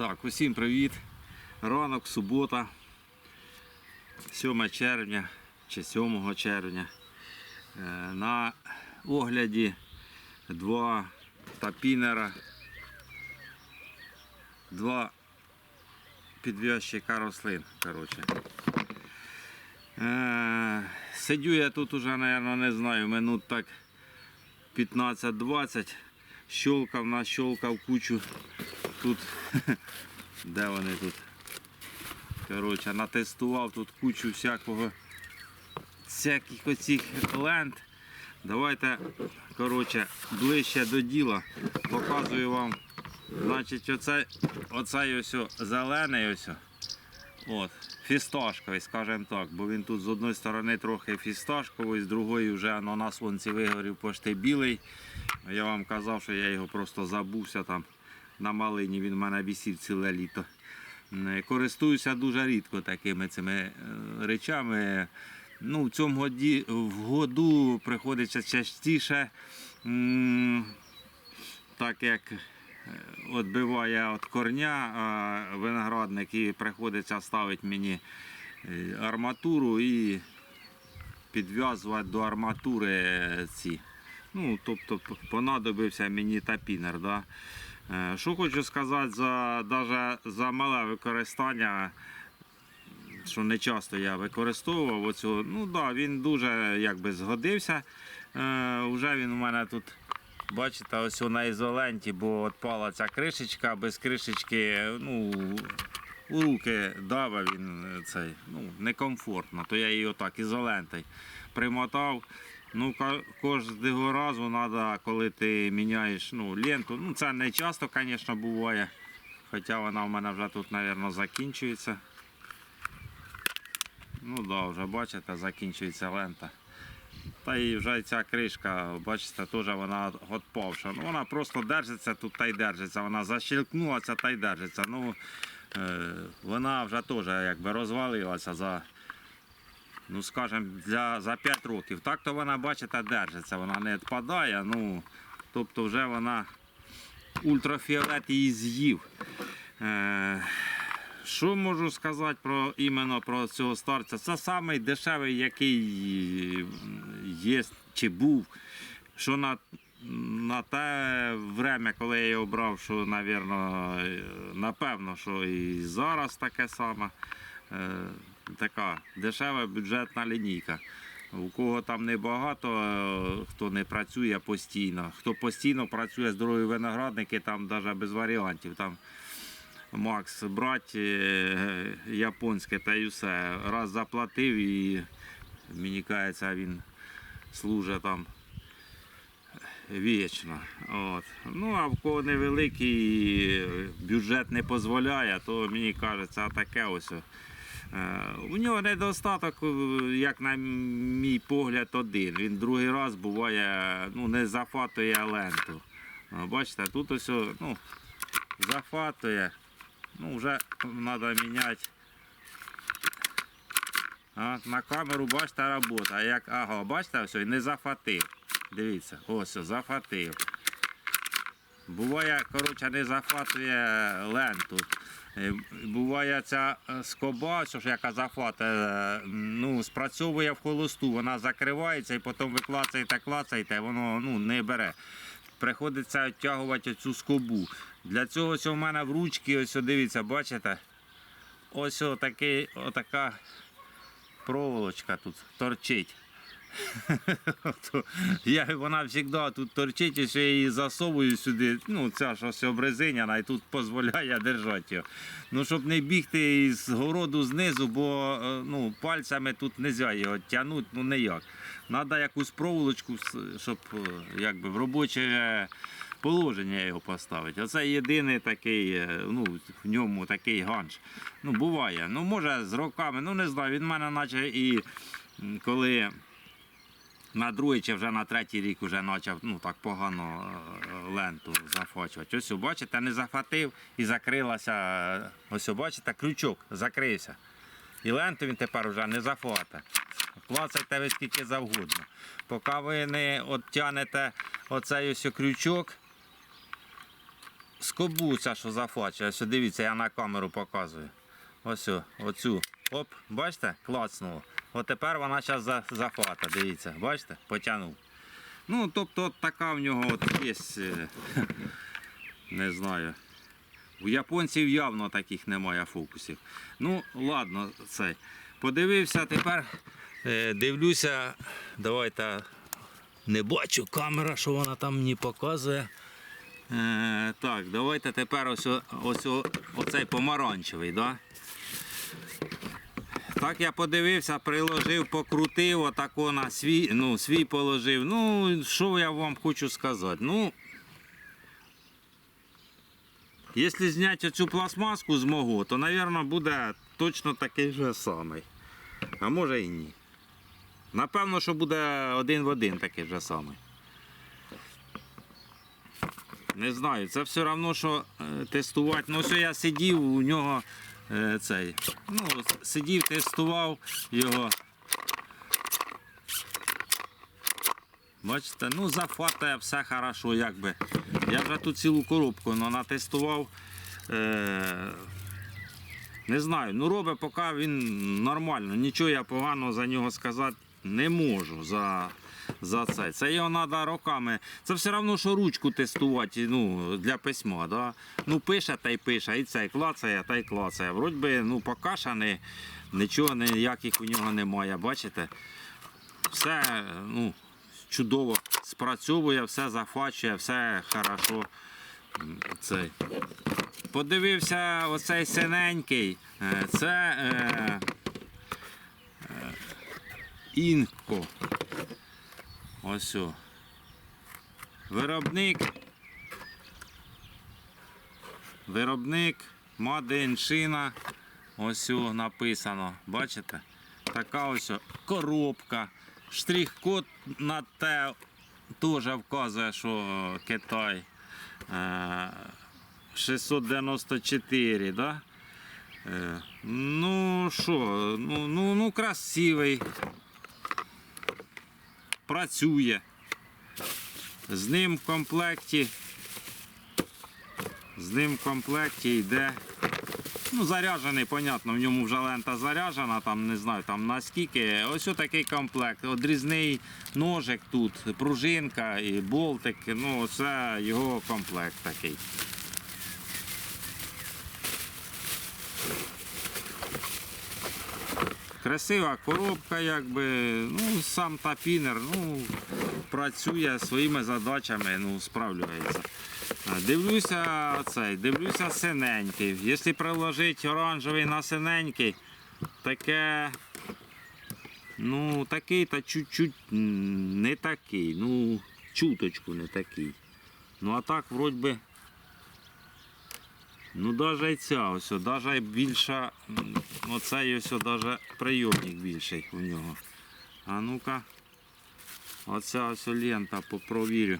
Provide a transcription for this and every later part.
Так, усім привіт. Ранок, субота, 7 червня чи 7 червня. Е, На огляді два тапінера, два підв'язчика рослин. Коротше. Е, Сидю я тут уже, мабуть, не знаю, минут так 15-20. Щолкав, нащолкав кучу тут. Де вони тут? Коротше, натестував тут кучу всякого всяких оцих лент. Давайте коротше, ближче до діла. Показую вам. Значить, оцей, оцей ось зелений ось. От, фісташковий, скажімо так, бо він тут з одної сторони трохи фісташковий, з другої вже ананас вонці вигорів почти білий. Я вам казав, що я його просто забувся там на малині, він в мене висів ціле літо. Користуюся дуже рідко такими цими е, речами. Ну, в цьому годі, в году приходиться частіше, так як е, відбиває від корня виноградник і приходиться ставити мені е, арматуру і підв'язувати до арматури ці. Ну, тобто понадобився мені тапінер. Да? Е, Що хочу сказати за, даже за мале використання, що не часто я використовував оцю, ну да, він дуже якби згодився. Е, вже він у мене тут, бачите, ось на ізоленті, бо відпала ця кришечка, без кришечки, ну, у руки дава він е, цей, ну, некомфортно, то я її отак ізолентою примотав. Ну, кожного разу треба, коли ти міняєш ну, ленту. Ну, це не часто, звісно, буває. Хоча вона в мене вже тут, мабуть, закінчується. Ну так, да, вже бачите, закінчується лента. Та і вже ця кришка, бачите, теж вона відпавша. Ну, вона просто держиться тут та й держиться. Вона защелкнулася та й держиться. Ну, е, вона вже теж якби розвалилася за ну скажем, для, за 5 років. Так то вона, бачите, держиться, вона не відпадає, ну, тобто вже вона ультрафіолет її з'їв. Е, що можу сказати про, іменно про цього старця? Це самий дешевий, який є чи був. Що на, на те время, коли я його брав, що, навірно, е, напевно, що і зараз таке саме. Така дешева бюджетна лінійка. У кого там небагато, е, хто не працює постійно. Хто постійно працює здорові виноградники, там навіть без варіантів. Там Макс брать е, японське та й все. Раз заплатив і мені кажеться, він служить там вічно. От. Ну, а в кого невеликий бюджет не дозволяє, то мені кажеться, таке ось. Е, У нього недостаток, е, як на мій погляд, один. Він другий раз буває, ну, не зафатує ленту. Бачите, тут ось ну, зафатує. Ну, вже треба міняти. А, на камеру бачите робота. Як, ага, бачите, все, не зафатив. Дивіться, ось зафатив. Буває, коротше, не захватує ленту. Е, Буває ця е, скоба, що ж яка захватує, ну, спрацьовує в холосту, вона закривається і потім ви клацаєте, клацаєте, воно ну, не бере. Приходиться відтягувати цю скобу. Для цього ось у мене в ручці, ось дивіться, бачите? Ось отакий, отака проволочка тут торчить. Я, вона завжди тут торчить, і ще її засовую сюди. Ну, ця ж ось обрезиняна і тут дозволяє держати його. Ну, щоб не бігти із городу знизу, бо е, ну, пальцями тут не можна його тягнути, ну ніяк. Треба якусь проволочку, щоб е, якби, в робоче положення його поставити. Оце єдиний такий, е, ну, в ньому такий ганч. Ну, буває. Ну, може, з роками, ну не знаю, він в мене наче і коли. На другий чи вже на третій рік вже почав ну, так погано е, ленту зафачувати. Ось, бачите, не захватив і закрилася. е, Ось, бачите, крючок закрився. І ленту він тепер вже не захватить. Клацайте ви скільки завгодно. Поки ви не оттянете оцей ось крючок, скобу ця, що зафачує. Ось дивіться, я на камеру показую. Ось оцю. Оп, бачите, клацнуло. От тепер вона зараз за, захвата, дивіться, бачите, потягнув. Ну, тобто от така в нього от є, е, не знаю. У японців явно таких немає фокусів. Ну, ладно, цей. Подивився, тепер е, дивлюся, давайте не бачу камера, що вона там мені показує. Е, так, давайте тепер ось, о- ось оцей помаранчевий, да? Так я подивився, приложив, покрутив, отако на свій, ну, свій положив. Ну, що я вам хочу сказати? Ну, якщо зняти цю пластмаску з мого, то, мабуть, буде точно такий же самий. А може і ні. Напевно, що буде один в один такий же самий. Не знаю, це все одно, що е, тестувати. Ну, ось я сидів, у нього цей. Ну, сидів, тестував його. Бачите, ну зафатає все хорошо, якби. Я вже тут цілу коробку ну, натестував. Е, не знаю, ну робить поки він нормально. Нічого я поганого за нього сказати не можу за, за це. Це його треба роками. Це все одно, що ручку тестувати ну, для письма. Да? Ну, пише та й пише, і цей клацає, та й клацає. Вроді би, ну, не, нічого ніяких у нього немає. Бачите? Все ну, чудово спрацьовує, все захвачує, все хорошо. Цей. Подивився оцей синенький. Е, Це е, е, інко. Ось. Виробник. Виробник Маденшина. Ось о, написано. Бачите? Така ось коробка. Штрих-код на те теж вказує, що Китай. Е, 694, да? Е, ну що, ну, ну, ну красивий. Працює. З ним в комплекті. З ним в комплекті йде. Ну, заряджений, понятно, в ньому вже лента заряджена, там не знаю там наскільки. Ось такий комплект. Одрізний ножик тут, пружинка і болтик. Ну, це його комплект такий. Красива коробка, якби, ну, сам тапінер, ну, працює своїми задачами, ну, справляється. Дивлюся цей, дивлюся синенький. Якщо приложити оранжевий на синенький, таке, ну, такий та чуть-чуть не такий, ну, чуточку не такий. Ну а так, вроді би, Ну, навіть ця ось, навіть більша, оцей ось, навіть прийомник більший у нього. А ну-ка, оця ось лента попровірю.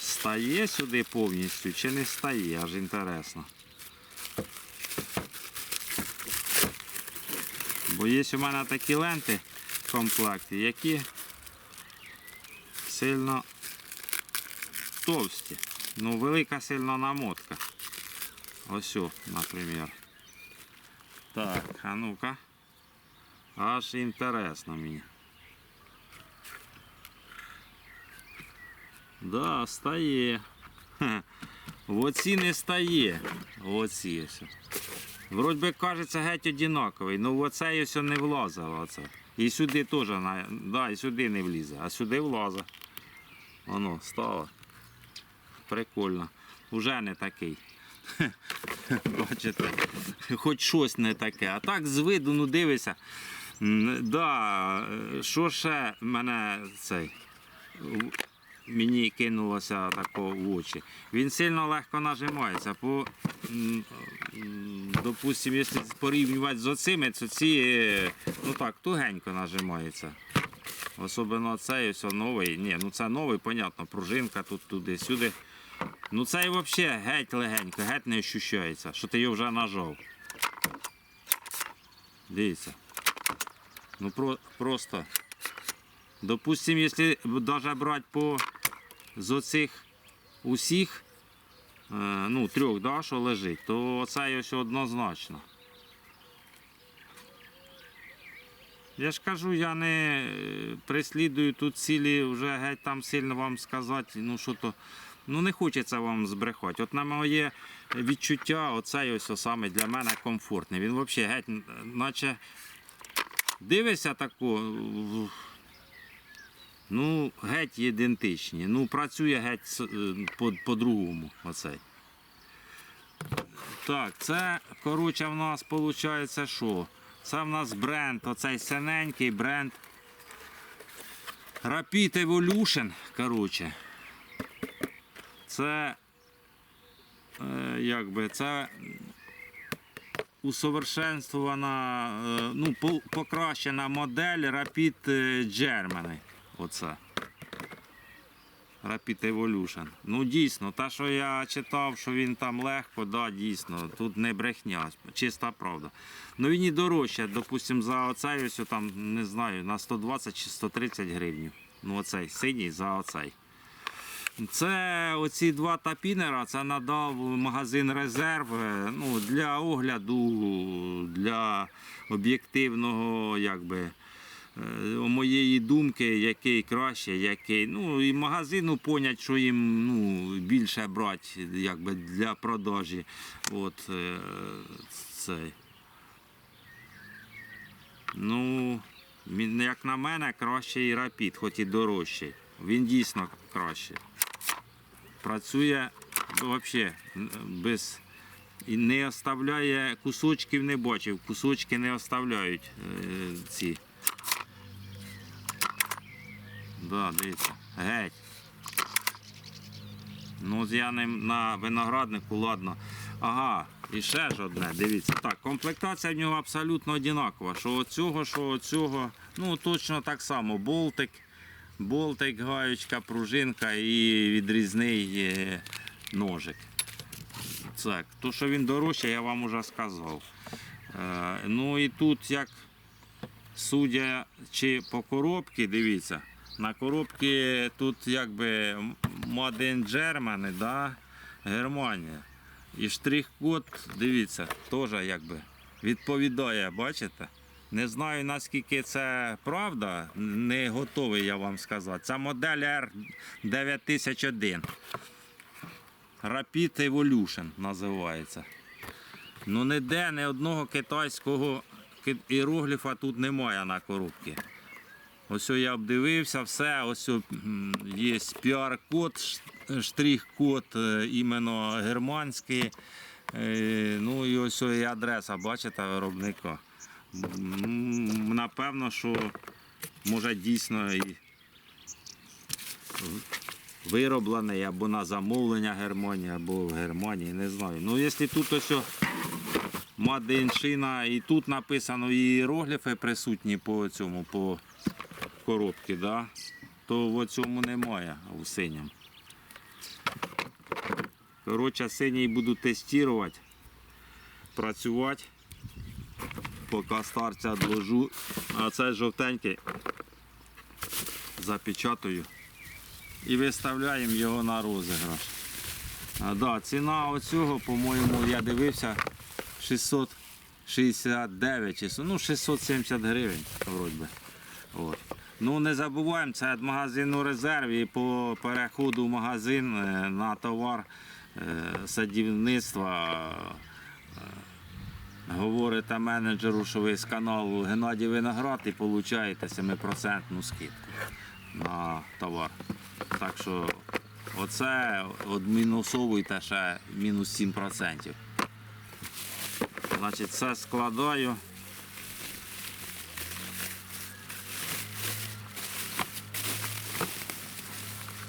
Стає сюди повністю чи не стає, аж інтересно. Бо є у мене такі ленти в комплекті, які сильно товсті. Ну, велика сильна намотка. Ось, наприклад. Так, а ну-ка. Аж інтересно мені. Да, стає. В оці не стає. Оці ось. Вроді би кажеться геть одинаковий, ну в оцей ось не влазило. Оце. І сюди теж, да, і сюди не влізе, а сюди влазить. Воно, стало. Прикольно. Уже не такий. Бачите, хоч щось не таке. А так з виду, ну дивися. Да, що ще мене цей мені кинулося тако в очі. Він сильно легко нажимається. По, м, якщо порівнювати з оцими, то ці ну так, тугенько нажимається. Особливо цей ось новий. Ні, ну це новий, понятно, пружинка тут туди-сюди. Ну цей взагалі геть легенько, геть не ощущається, що ти його вже нажав. Дивіться. Ну про, просто. Допустим, якщо навіть брати по з оцих усіх, ну, трьох, да, що лежить, то це ось однозначно. Я ж кажу, я не е, преслідую тут цілі вже геть там сильно вам сказати, ну що то. Ну не хочеться вам збрехати. От на моє відчуття, оцей ось саме для мене комфортний. Він взагалі геть, наче дивишся тако, в- ну, геть ідентичні. Ну, працює геть е, по- по-другому. оцей. Так, це, коротше, в нас виходить, що? Це в нас бренд, оцей синенький бренд. Rapid Evolution, коротше. Це, е, як це усовершенствована, е, ну, покращена модель Rapid е, Germany. Оце. Rapid Evolution. Ну дійсно, те, що я читав, що він там легко, да, дійсно, тут не брехня, чиста правда. Ну він і дорожче, допустимо, за оцей ось там, не знаю, на 120 чи 130 гривень. Ну оцей синій за оцей. Це оці два тапінера, це надав магазин резерв е, ну, для огляду, для об'єктивного, якби. е, моєї думки, який краще, який. Ну і магазину понять, що їм ну, більше брати якби, для продажі. От, е, цей. Ну, як на мене, краще і рапід, хоч і дорожчий. Він дійсно кращий. Працює взагалі без. І не оставляє кусочків, не бачив. Кусочки не оставляють е, ці. Да, дивіться. Геть. Ну, от я ним на винограднику, ладно. Ага, і ще ж одне, дивіться. Так, комплектація в нього абсолютно одинакова. Що оцього, що оцього. Ну, точно так само. Болтик, болтик, гаючка, пружинка і відрізний е, ножик. Так, то, що він дорожче, я вам уже сказав. Е, ну і тут як судячи по коробці, дивіться, на коробці тут якби Made in Germany, да? Германія. І штрих-код, дивіться, теж якби відповідає, бачите? Не знаю наскільки це правда, не готовий я вам сказати. Це модель R9001. Rapid Evolution називається. Ну ніде ні одного китайського ки- іерогліфа тут немає на коробці. Ось я обдивився, все, ось є піар-код, штрих-код е, іменно германський. Е, Ну і ось і адреса, бачите, виробника. Напевно, що може дійсно і вироблений або на замовлення Германії, або в Германії, не знаю. Ну, якщо тут ось Мадиншина і тут написано і іерогліфи присутні по цьому, по коробці, да? то в цьому немає у синьому. Коротше, синій буду тестувати, працювати. Поки старця відложу. А цей жовтенький запечатаю і виставляємо його на розіграш. А, да, ціна оцього, по-моєму, я дивився 669 чи ну 670 гривень. Би. От. Ну не забуваємо, це від магазину резерв і по переходу в магазин е, на товар е, садівництва. Е, Говорите менеджеру, що ви з каналу Геннадій Виноград і отримаєте 7% скидку на товар. Так що оце відмінусовуйте ще мінус 7%. Значить, це складаю.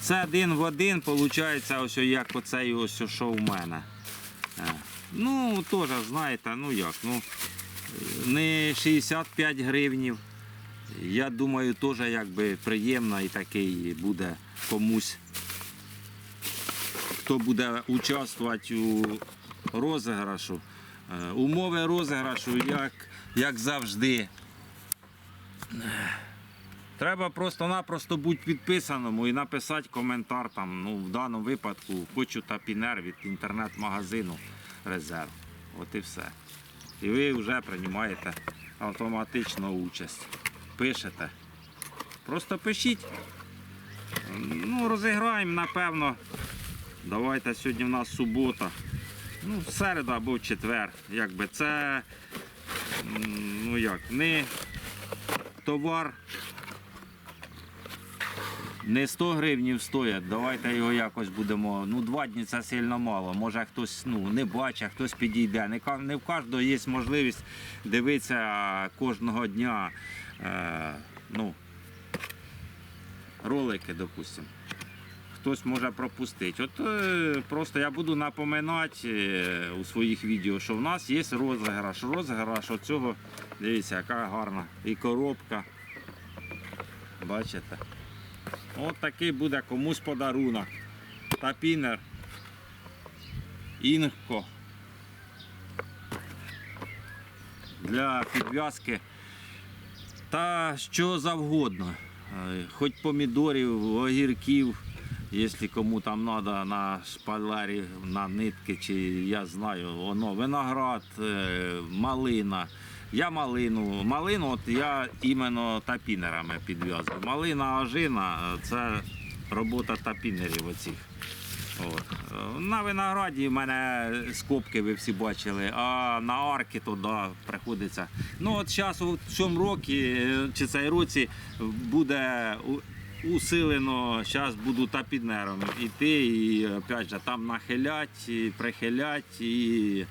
Це один в один, виходить, ось як оцей ось що в мене. Ну, теж, знаєте, ну як, ну, не 65 гривнів. Я думаю, теж якби приємно і такий буде комусь, хто буде участвувати у розіграшу. Е, Умови розіграшу, як, як завжди. Треба просто-напросто бути підписаному і написати коментар там, ну, в даному випадку хочу тапінер від інтернет-магазину резерв. От і все. І ви вже приймаєте автоматично участь. Пишете. Просто пишіть. Ну, розіграємо, напевно. Давайте сьогодні в нас субота. Ну, в середу або в четвер. Якби це ну як, не товар не 100 гривнів стоять, давайте його якось будемо. Ну, два дні це сильно мало. Може хтось ну, не бачить, хтось підійде. Не, не в кожного є можливість дивитися кожного дня е, ну, ролики, допустимо. Хтось може пропустити. От е, просто я буду напоминати е, у своїх відео, що в нас є розіграш. Розіграш оцього, дивіться, яка гарна і коробка. Бачите? От такий буде комусь подарунок. Тапінер. Інко. Для підв'язки. Та що завгодно. Е, Хоч помідорів, огірків, якщо кому там треба на шпалері, на нитки, чи я знаю, воно виноград, е, малина. Я малину. Малину от я іменно тапінерами підв'язую. Малина ожина це робота тапінерів оцих. От. На винограді в мене скобки ви всі бачили, а на арки туди приходиться. Ну от зараз у цьому році е, чи цей році буде усилено, зараз буду тапінером іти і опять же там нахилять, і прихилять і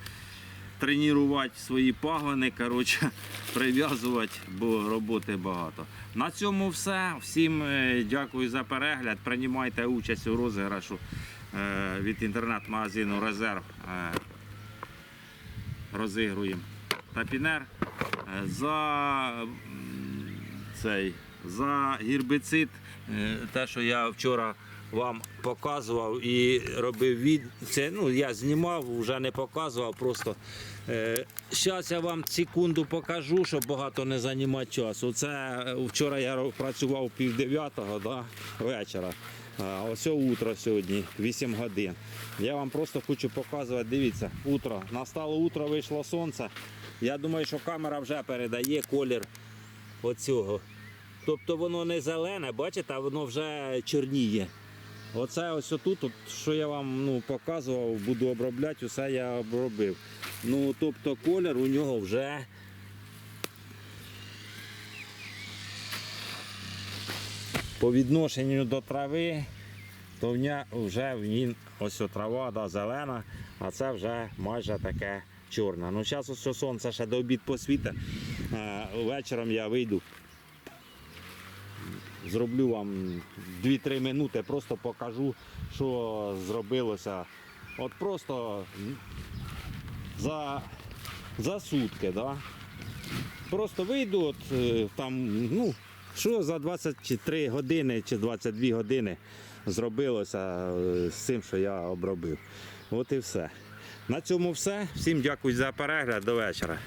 тренувати свої пагони, коротше, прив'язувати, бо роботи багато. На цьому все. Всім е, дякую за перегляд. Приймайте участь у розіграшу е, від інтернет-магазину Резерв. Е, Розігруємо тапінер Е, за цей за гербицид, е, те, що я вчора вам показував і робив від. Це ну я знімав, вже не показував. Просто зараз я вам секунду покажу, щоб багато не займати часу. Це е, вчора я працював пів дев'ятого да, вечора. А ось утро сьогодні, 8 годин. Я вам просто хочу показувати, дивіться, утро. Настало утро, вийшло сонце. Я думаю, що камера вже передає колір оцього. Тобто воно не зелене, бачите, а воно вже чорніє. Оце ось отут, от, що я вам ну, показував, буду обробляти, усе я обробив. Ну, тобто колір у нього вже по відношенню до трави, то вже він ось трава да, зелена, а це вже майже таке чорне. Ну, зараз ось сонце ще до обід посвіте. Е, Вечором я вийду. Зроблю вам 2-3 минути, просто покажу, що зробилося. От просто за, за сутки. Да? Просто вийду, от, е, там, ну, що за 23 години чи 22 години зробилося е, з цим, що я обробив. От і все. На цьому все. Всім дякую за перегляд. До вечора.